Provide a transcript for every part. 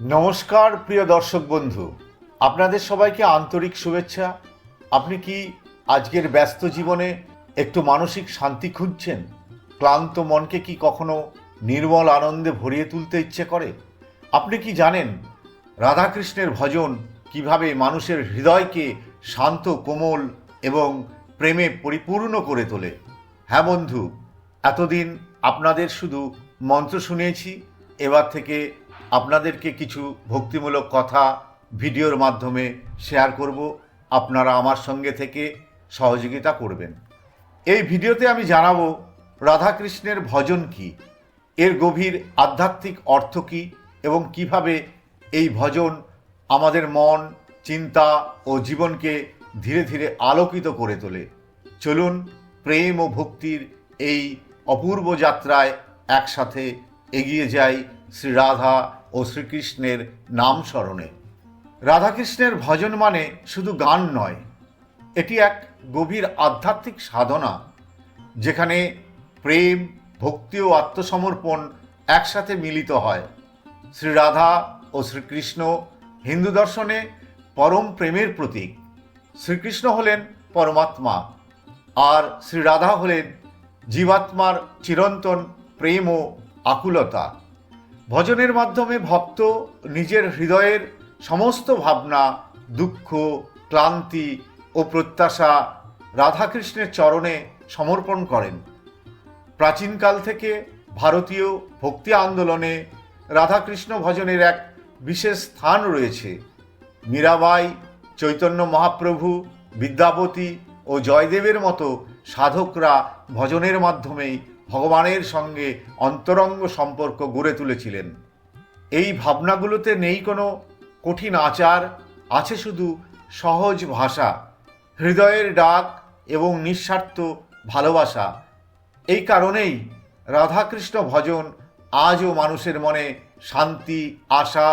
নমস্কার, প্রিয় দর্শক বন্ধু। আপনাদের সবাইকে আন্তরিক শুভেচ্ছা। আপনি কি আজকের ব্যস্ত জীবনে একটু মানসিক শান্তি খুঁজছেন? ক্লান্ত মনকে কি কখনো নির্মল আনন্দে ভরিয়ে তুলতে ইচ্ছে করে? আপনি কি জানেন রাধাকৃষ্ণের ভজন কীভাবে মানুষের হৃদয়কে শান্ত, কোমল এবং প্রেমে পরিপূর্ণ করে তোলে? হ্যাঁ বন্ধু, এতদিন আপনাদের শুধু মন্ত্র শুনিয়েছি এবার থেকে আপনাদেরকে কিছু ভক্তিমূলক কথা ভিডিওর মাধ্যমে শেয়ার করব। আপনারা আমার সঙ্গে থেকে সহযোগিতা করবেন। এই ভিডিওতে আমি জানাব, রাধাকৃষ্ণের ভজন কি? এর গভীর আধ্যাত্মিক অর্থ কী? এবং কীভাবে এই ভজন আমাদের মন, চিন্তা ও জীবনকে ধীরে ধীরে আলোকিত করে তোলে? চলুন, প্রেম ও ভক্তির এই অপূর্ব যাত্রায় একসাথে এগিয়ে যাই শ্রী রাধা ও শ্রীকৃষ্ণের নাম স্মরণে। রাধাকৃষ্ণের ভজন মানে শুধু গান নয়, এটি এক গভীর আধ্যাত্মিক সাধনা, যেখানে প্রেম, ভক্তি ও আত্মসমর্পণ একসাথে মিলিত হয়। শ্রী রাধা ও শ্রীকৃষ্ণ হিন্দু দর্শনে পরম প্রেমের প্রতীক। শ্রীকৃষ্ণ হলেন পরমাত্মা, আর শ্রী রাধা হলেন জীবাত্মার চিরন্তন প্রেম ও আকুলতা। ভজনের মাধ্যমে ভক্ত নিজের হৃদয়ের সমস্ত ভাবনা, দুঃখ, ক্লান্তি ও প্রত্যাশা রাধাকৃষ্ণের চরণে সমর্পণ করেন। প্রাচীনকাল থেকে ভারতীয় ভক্তি আন্দোলনে রাধাকৃষ্ণ ভজনের এক বিশেষ স্থান রয়েছে। মীরাবাই, চৈতন্য মহাপ্রভু বিদ্যাপতি ও জয়দেবের মতো সাধকরা ভজনের মাধ্যমেই ভগবানের সঙ্গে অন্তরঙ্গ সম্পর্ক গড়ে তুলেছিলেন। এই ভাবনাগুলোতে নেই কোনো কঠিন আচার, আছে শুধু সহজ ভাষা, হৃদয়ের ডাক এবং নিঃস্বার্থ ভালোবাসা। এই কারণেই রাধাকৃষ্ণ ভজন আজও মানুষের মনে শান্তি, আশা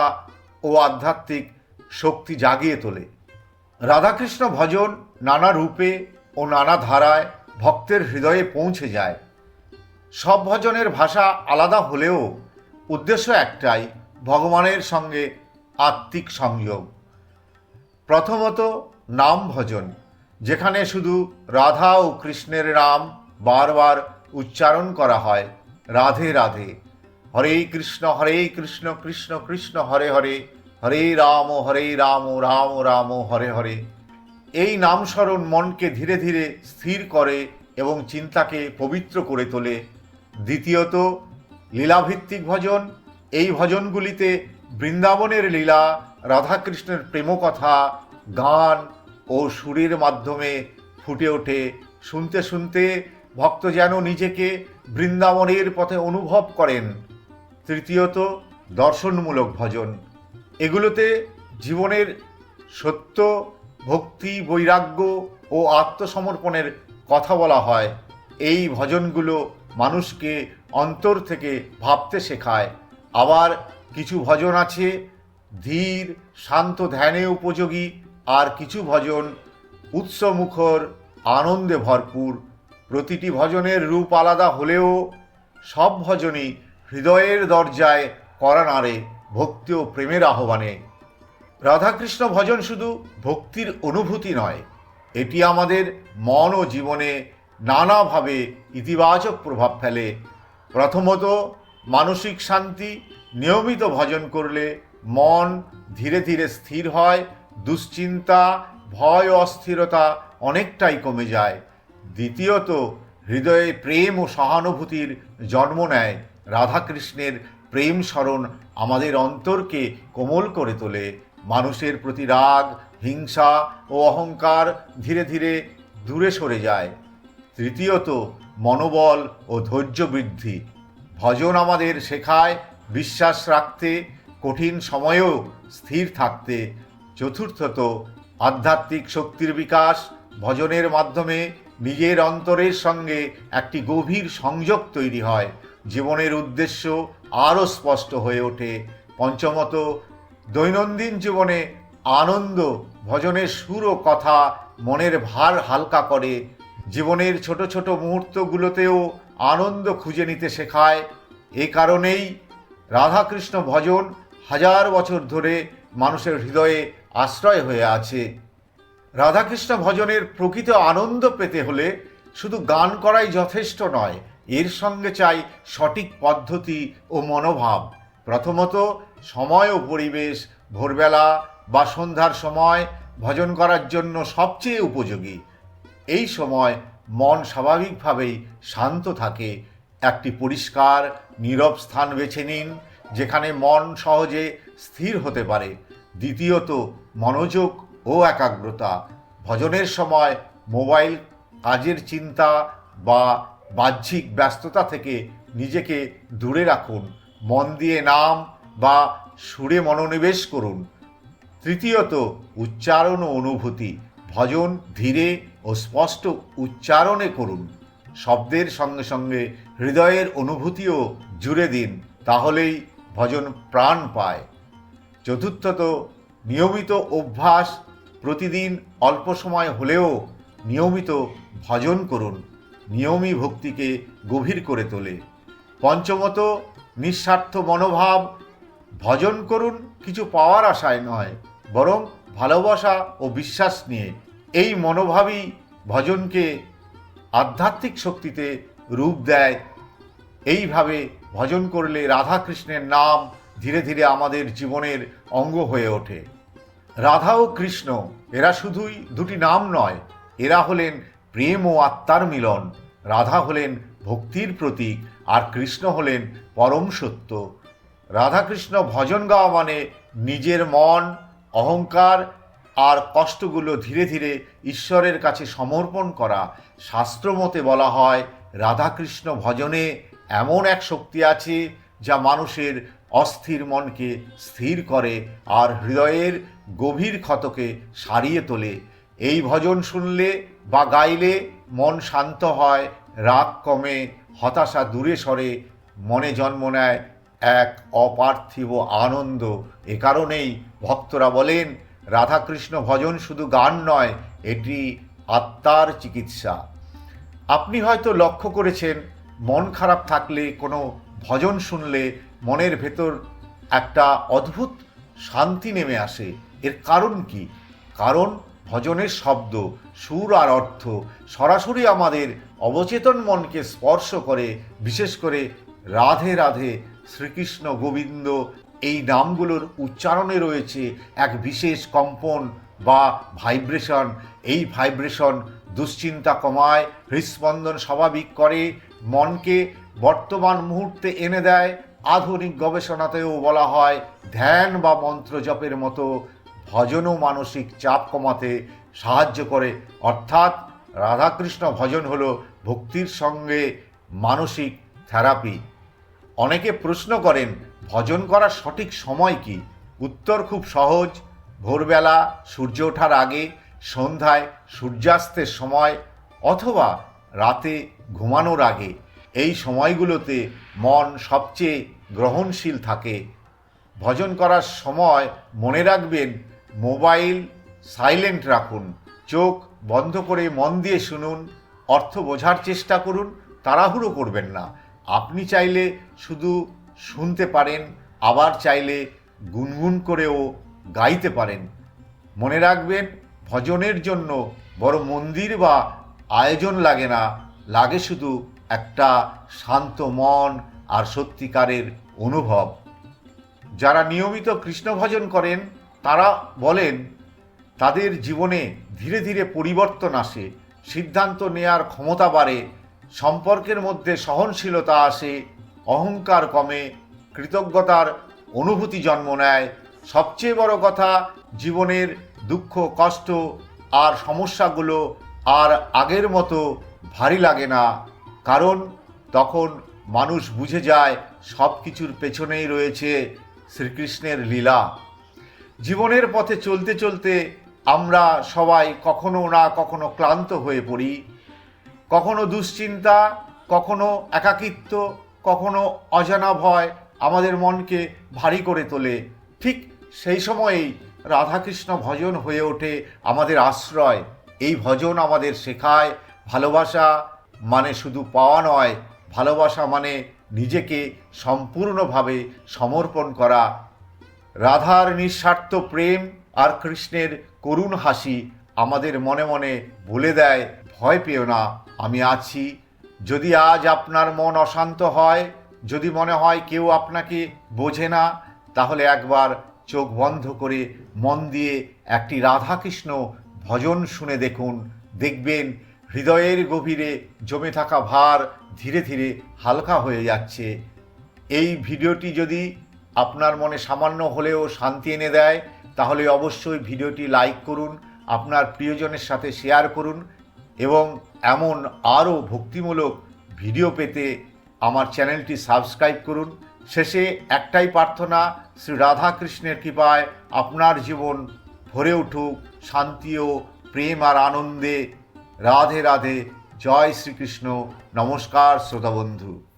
ও আধ্যাত্মিক শক্তি জাগিয়ে তোলে। রাধাকৃষ্ণ ভজন নানা রূপে ও নানা ধারায় ভক্তের হৃদয়ে পৌঁছে যায়। সব ভজনের ভাষা আলাদা হলেও উদ্দেশ্য একটাই, ভগবানের সঙ্গে আত্মিক সংযোগ। প্রথমত নাম ভজন, যেখানে শুধু রাধা ও কৃষ্ণের নাম বারবার উচ্চারণ করা হয়, রাধে রাধে। হরে কৃষ্ণ হরে কৃষ্ণ কৃষ্ণ কৃষ্ণ, হরে হরে। হরে রাম হরে রাম রাম রাম, হরে হরে। এই নামস্মরণ মনকে ধীরে ধীরে স্থির করে এবং চিন্তাকে পবিত্র করে তোলে দ্বিতীয়ত, লীলাভিত্তিক ভজন। এই ভজনগুলিতে বৃন্দাবনের লীলা, রাধাকৃষ্ণের প্রেমকথা, গান ও সুরের মাধ্যমে ফুটে ওঠে। শুনতে শুনতে ভক্ত যেন নিজেকে বৃন্দাবনের পথে অনুভব করেন। তৃতীয়ত, দর্শনমূলক ভজন। এগুলোতে জীবনের সত্য, ভক্তি, বৈরাগ্য ও আত্মসমর্পণের কথা বলা হয়। এই ভজনগুলো মানুষকে অন্তর থেকে ভাবতে শেখায়। আবার কিছু ভজন আছে, ধীর, শান্ত ধ্যানে উপযোগী, আর কিছু ভজন উৎসমুখর, আনন্দে ভরপুর। প্রতিটি ভজনের রূপ আলাদা হলেও সব ভজনই হৃদয়ের দরজায় করা নাড়ে ভক্তি ও প্রেমের আহ্বানে। রাধাকৃষ্ণ ভজন শুধু ভক্তির অনুভূতি নয়, এটি আমাদের মন ও জীবনে নানাভাবে ইতিবাচক প্রভাব ফেলে। প্রথমত, মানসিক শান্তি, নিয়মিত ভজন করলে মন ধীরে ধীরে স্থির হয়, দুশ্চিন্তা, ভয় অস্থিরতা অনেকটাই কমে যায়। দ্বিতীয়ত, হৃদয়ে প্রেম ও সহানুভূতির জন্ম নেয়। রাধাকৃষ্ণের প্রেম স্মরণ আমাদের অন্তরকে কোমল করে তোলে। মানুষের প্রতি রাগ, হিংসা ও অহংকার ধীরে ধীরে দূরে সরে যায়। তৃতীয়ত মনোবল ও ধৈর্য বৃদ্ধি। ভজন আমাদের শেখায় বিশ্বাস রাখতে, কঠিন সময়েও স্থির থাকতে। চতুর্থত, আধ্যাত্মিক শক্তির বিকাশ। ভজনের মাধ্যমে নিজের অন্তরের সঙ্গে একটি গভীর সংযোগ তৈরি হয়। জীবনের উদ্দেশ্য আরও স্পষ্ট হয়ে ওঠে। পঞ্চমত, দৈনন্দিন জীবনে আনন্দ, ভজনের সুর ও কথা মনের ভার হালকা করে। জীবনের ছোট ছোট মুহূর্তগুলোতেও আনন্দ খুঁজে নিতে শেখায়। এ কারণেই রাধাকৃষ্ণ ভজন হাজার বছর ধরে মানুষের হৃদয়ে আশ্রয় হয়ে আছে। রাধাকৃষ্ণ ভজনের প্রকৃত আনন্দ পেতে হলে শুধু গান করাই যথেষ্ট নয়, এর সঙ্গে চাই সঠিক পদ্ধতি ও মনোভাব। প্রথমত, সময় ও পরিবেশ, ভোরবেলা বা সন্ধ্যার সময় ভজন করার জন্য সবচেয়ে উপযোগী। এই সময় মন স্বাভাবিকভাবেই শান্ত থাকে। একটি পরিষ্কার, নীরব স্থান বেছে নিন, যেখানে মন সহজে স্থির হতে পারে। দ্বিতীয়ত, মনোযোগ ও একাগ্রতা। ভজনের সময় মোবাইল, কাজের চিন্তা বা বাহ্যিক ব্যস্ততা থেকে নিজেকে দূরে রাখুন। মন দিয়ে নাম বা সুরে মনোনিবেশ করুন। তৃতীয়ত, উচ্চারণ ও অনুভূতি। ভজন ধীরে ও স্পষ্ট উচ্চারণে করুন। শব্দের সঙ্গে সঙ্গে হৃদয়ের অনুভূতিও জুড়ে দিন, তাহলেই ভজন প্রাণ পায়। চতুর্থত, নিয়মিত অভ্যাস প্রতিদিন অল্প সময় হলেও নিয়মিত ভজন করুন। নিয়মই ভক্তিকে গভীর করে তোলে। পঞ্চমত, নিঃস্বার্থ মনোভাব। ভজন করুন কিছু পাওয়ার আশায় নয়, বরং ভালোবাসা ও বিশ্বাস নিয়ে এই মনোভাবই ভজনকে আধ্যাত্মিক শক্তিতে রূপ দেয়। এইভাবে ভজন করলে রাধাকৃষ্ণের নাম ধীরে ধীরে আমাদের জীবনের অঙ্গ হয়ে ওঠে। রাধা ও কৃষ্ণ, এরা শুধুই দুটি নাম নয়, এরা হলেন প্রেম ও আত্মার মিলন। রাধা হলেন ভক্তির প্রতীক আর কৃষ্ণ হলেন পরম সত্য। রাধাকৃষ্ণ ভজন গাওয়া মানে নিজের মন অহংকার আর কষ্টগুলো ধীরে ধীরে ঈশ্বরের কাছে সমর্পণ করা শাস্ত্রমতে বলা হয়, রাধাকৃষ্ণ ভজনে এমন এক শক্তি আছে যা মানুষের অস্থির মনকে স্থির করে আর হৃদয়ের গভীর ক্ষতকে সারিয়ে তোলে। এই ভজন শুনলে বা গাইলে মন শান্ত হয়, রাগ কমে, হতাশা দূরে সরে, মনে জন্ম নেয় এক অপার্থিব আনন্দ। এ কারণেই ভক্তরা বলেন, রাধাকৃষ্ণ ভজন শুধু গান নয়, এটি আত্মার চিকিৎসা। আপনি হয়তো লক্ষ্য করেছেন, মন খারাপ থাকলে কোনো ভজন শুনলে মনের ভেতর একটা অদ্ভুত শান্তি নেমে আসে। এর কারণ কি? কারণ ভজনের শব্দ, সুর আর অর্থ সরাসরি আমাদের অবচেতন মনকে স্পর্শ করে, বিশেষ করে রাধে রাধে শ্রীকৃষ্ণ গোবিন্দ এই নামগুলোর উচ্চারণে রয়েছে এক বিশেষ কম্পন বা ভাইব্রেশন। এই ভাইব্রেশন দুশ্চিন্তা কমায় হৃদস্পন্দন স্বাভাবিক করে, মনকে বর্তমান মুহূর্তে এনে দেয়। আধুনিক গবেষণাতেও বলা হয়, ধ্যান বা মন্ত্র জপের মতো ভজনও মানসিক চাপ কমাতে সাহায্য করে। অর্থাৎ রাধাকৃষ্ণ ভজন হলো ভক্তির সঙ্গে মানসিক থেরাপি। অনেকে প্রশ্ন করেন, ভজন করার সঠিক সময় কি? উত্তর খুব সহজ, ভোরবেলা সূর্য ওঠার আগে, সন্ধ্যায় সূর্যাস্তের সময়, অথবা রাতে ঘুমানোর আগে। এই সময়গুলোতে মন সবচেয়ে গ্রহণশীল থাকে। ভজন করার সময় মনে রাখবেন, মোবাইল সাইলেন্ট রাখুন, চোখ বন্ধ করে মন দিয়ে শুনুন, অর্থ বোঝার চেষ্টা করুন, তাড়াহুড়ো করবেন না। আপনি চাইলে শুধু শুনতে পারেন, আবার চাইলে গুনগুন করেও গাইতে পারেন। মনে রাখবেন, ভজনের জন্য বড় মন্দির বা আয়োজন লাগে না, লাগে শুধু একটা শান্ত মন আর সত্যিকারের অনুভব। যারা নিয়মিত কৃষ্ণ ভজন করেন, তারা বলেন, তাদের জীবনে ধীরে ধীরে পরিবর্তন আসে, সিদ্ধান্ত নেয়ার ক্ষমতা বাড়ে সম্পর্কের মধ্যে সহনশীলতা আসে, অহংকার কমে, কৃতজ্ঞতার অনুভূতি জন্ম নেয়। সবচেয়ে বড় কথা, জীবনের দুঃখ, কষ্ট আর সমস্যাগুলো আর আগের মতো ভারী লাগে না। কারণ তখন মানুষ বুঝে যায় সব কিছুর পেছনেই রয়েছে শ্রীকৃষ্ণের লীলা। জীবনের পথে চলতে চলতে আমরা সবাই কখনো না কখনো ক্লান্ত হয়ে পড়ি। কখনো দুশ্চিন্তা, কখনো একাকিত্ব, কখনো অজানা ভয় আমাদের মনকে ভারী করে তোলে। ঠিক সেই সময়েই রাধাকৃষ্ণ ভজন হয়ে ওঠে আমাদের আশ্রয়। এই ভজন আমাদের শেখায়, ভালোবাসা মানে শুধু পাওয়া নয়, ভালোবাসা মানে নিজেকে সম্পূর্ণভাবে সমর্পণ করা। রাধার নিঃস্বার্থ প্রেম আর কৃষ্ণের করুণ হাসি আমাদের মনে মনে বলে দেয়, ভয় পেও না। আমি আছি। যদি আজ আপনার মন অশান্ত হয়, যদি মনে হয় কেউ আপনাকে বোঝে না, তাহলে একবার চোখ বন্ধ করে মন দিয়ে একটি রাধাকৃষ্ণ ভজন শুনে দেখুন। দেখবেন হৃদয়ের গভীরে জমে থাকা ভার ধীরে ধীরে হালকা হয়ে যাচ্ছে। এই ভিডিওটি যদি আপনার মনে সামান্য হলেও শান্তি এনে দেয়, তাহলে অবশ্যই ভিডিওটি লাইক করুন, আপনার প্রিয়জনের সাথে শেয়ার করুন এবং এমন আরও ভক্তিমূলক ভিডিও পেতে আমার চ্যানেলটি সাবস্ক্রাইব করুন। শেষে একটাই প্রার্থনা, শ্রী রাধাকৃষ্ণের কৃপায় আপনার জীবন ভরে উঠুক, শান্তি ও প্রেম আর আনন্দে। রাধে রাধে, জয় শ্রীকৃষ্ণ। নমস্কার, শ্রোতা বন্ধু।